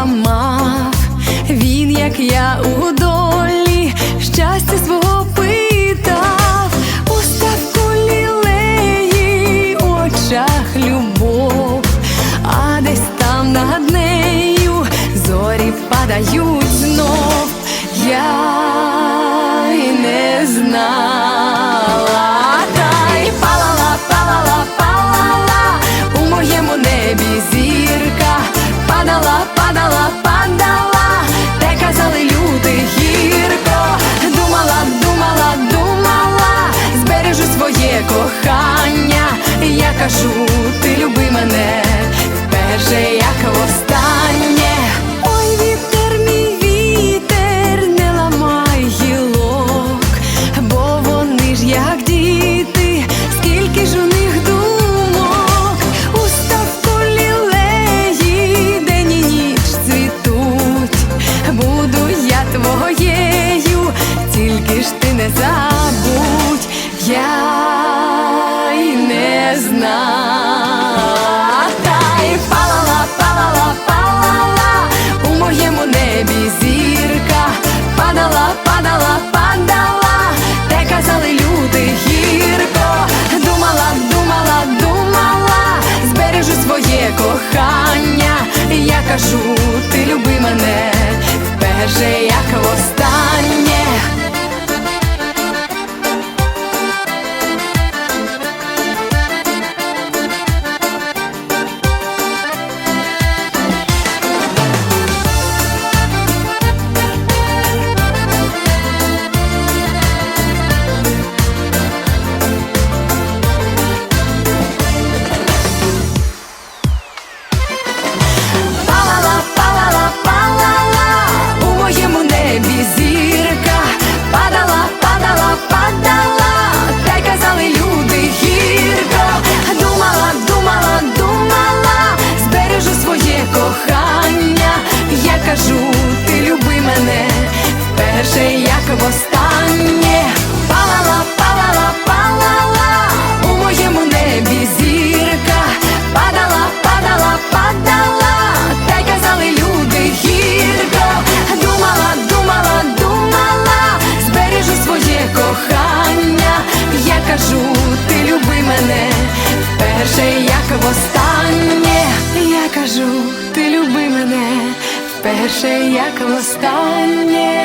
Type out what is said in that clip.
зламав, він, як я у say I can кажу, ти люби мене, вперше як. вперше, як востаннє.